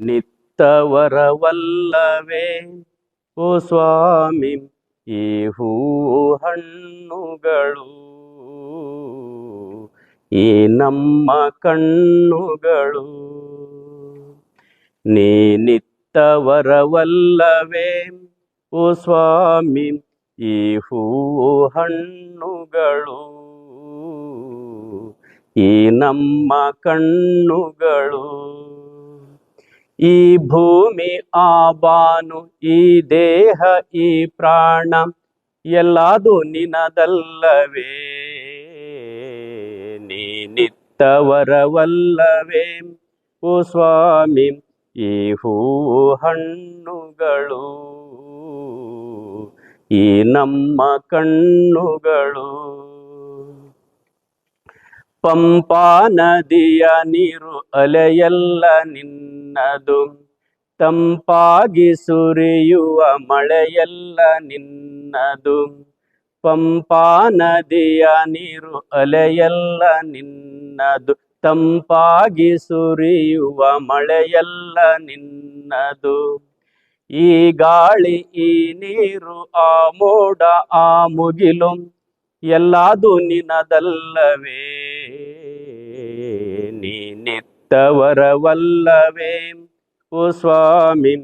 ನಿತ್ತವರವಲ್ಲವೇ? ಓ ಸ್ವಾಮಿ, ಈ ಹೂವು ಹಣ್ಣುಗಳು, ಈ ನಮ್ಮ ಕಣ್ಣುಗಳು. ನೀ ನಿತ್ತವರವಲ್ಲವೇ? ಓ ಸ್ವಾಮಿ, ಈ ಹೂವು ಹಣ್ಣುಗಳು, ಈ ನಮ್ಮ ಕಣ್ಣುಗಳು. ಈ ಭೂಮಿ, ಆ ಬಾನು, ಈ ದೇಹ, ಈ ಪ್ರಾಣ, ಎಲ್ಲಾದು ನಿನದಲ್ಲವೇ. ನೀ ನಿತ್ತವರವಲ್ಲವೇ. ಓ ಸ್ವಾಮಿ, ಈ ಹೂವು ಹಣ್ಣುಗಳು, ಈ ನಮ್ಮ ಕಣ್ಣುಗಳು. ಪಂಪಾ ನದಿಯ ನೀರು ಅಲೆಯಲ್ಲ ನಿನ್ನದು. ತಂಪಾಗಿ ಸುರಿಯುವ ಮಳೆಯೆಲ್ಲ ನಿನ್ನದು. ಪಂಪಾ ನದಿಯ ನೀರು ಅಲೆಯೆಲ್ಲ ನಿನ್ನದು. ತಂಪಾಗಿ ಸುರಿಯುವ ಮಳೆಯೆಲ್ಲ ನಿನ್ನದು. ಈ ಗಾಳಿ, ಈ ನೀರು, ಆ ಮೋಡ, ಆ ಮುಗಿಲು ಎಲ್ಲದು ನಿನದಲ್ಲವೇ. ನೀ ನಿತ್ತವರವಲ್ಲವೇ ಓ ಸ್ವಾಮಿ,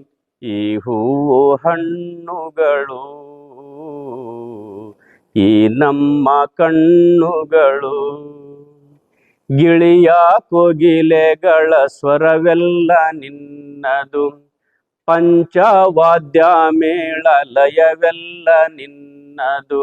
ಈ ಹೂವು ಹಣ್ಣುಗಳು, ಈ ನಮ್ಮ ಕಣ್ಣುಗಳು, ಗಿಳಿಯ ಕೋಗಿಲೆಗಳ ಸ್ವರವೆಲ್ಲ ನಿನ್ನದು, ಪಂಚವಾದ್ಯ ಮೇಳ ಲಯವೆಲ್ಲ ನಿನ್ನದು,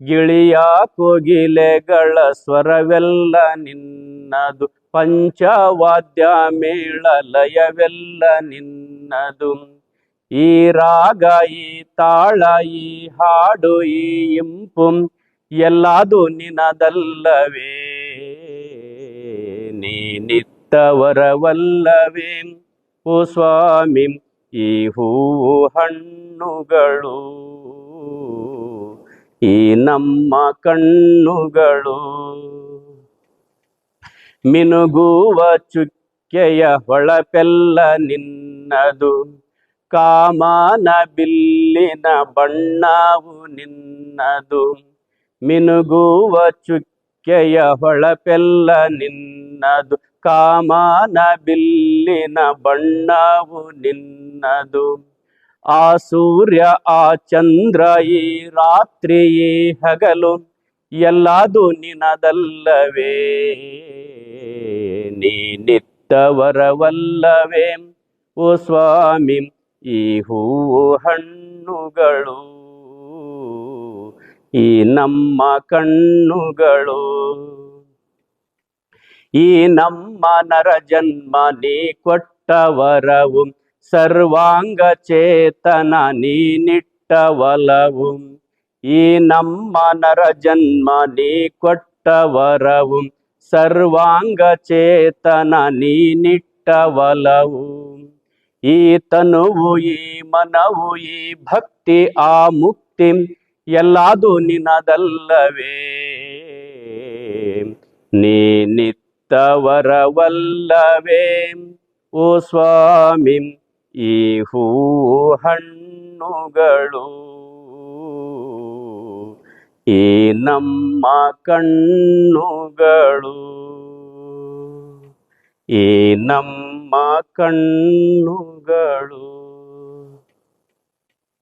ಗಿಳಿಯ ಕೋಗಿಲೆಗಳ ಸ್ವರವೆಲ್ಲ ನಿನ್ನದು ಪಂಚವಾದ್ಯ ಮೇಳ ಲಯವೆಲ್ಲ ನಿನ್ನದು. ಈ ರಾಗ, ಈ ತಾಳ, ಈ ಹಾಡು, ಈ ಇಂಪು ಎಲ್ಲದು ನಿನದಲ್ಲವೇ. ನೀ ನಿತ್ತವರವಲ್ಲವೇ. ಓ ಸ್ವಾಮಿ, ಈ ಹೂವು ಹಣ್ಣುಗಳು, ಈ ನಮ್ಮ ಕಣ್ಣುಗಳು. ಮಿನುಗುವ ಚುಕ್ಕೆಯ ಹೊಳಪೆಲ್ಲ ನಿನ್ನದು. ಕಾಮನ ಬಿಲ್ಲಿನ ಬಣ್ಣವು ನಿನ್ನದು. ಮಿನುಗುವ ಚುಕ್ಕೆಯ ಹೊಳಪೆಲ್ಲ ನಿನ್ನದು. ಕಾಮನ ಬಿಲ್ಲಿನ ಬಣ್ಣವು ನಿನ್ನದು. ಆ ಸೂರ್ಯ, ಆ ಚಂದ್ರ ಈ ರಾತ್ರಿಯೇ ಹಗಲು. ಎಲ್ಲದು ನಿನದಲ್ಲವೇ. ನೀ ನಿತ್ತವರವಲ್ಲವೇ ಓ ಸ್ವಾಮಿ ಈ ಹೂವು ಹಣ್ಣುಗಳು ಈ ನಮ್ಮ ಕಣ್ಣುಗಳು ಈ ನಮ್ಮ ನರ ಜನ್ಮ ನೀ ಕೊಟ್ಟವರವು ಸರ್ವಾಂಗ ಚೇತನ ನೀ ನಿಟ್ಟವಲವು ಈ ನಮ್ಮ ನರ ಜನ್ಮ ನೀ ಕೊಟ್ಟವರವು ಸರ್ವಾಂಗ ಚೇತನ ನೀ ನಿಟ್ಟವಲವು ಈ ತನುವು ಈ ಮನವು, ಈ ಭಕ್ತಿ, ಆ ಮುಕ್ತಿ ಎಲ್ಲಾದು ನಿನದಲ್ಲವೇ. ನೀ ನಿತ್ತವರವಲ್ಲವೇ ಓ ಸ್ವಾಮಿ, ಈ ಹೂ ಹಣ್ಣುಗಳು. ನಮ್ಮ ಕಣ್ಣುಗಳು. ಈ ನಮ್ಮ ಕಣ್ಣುಗಳು.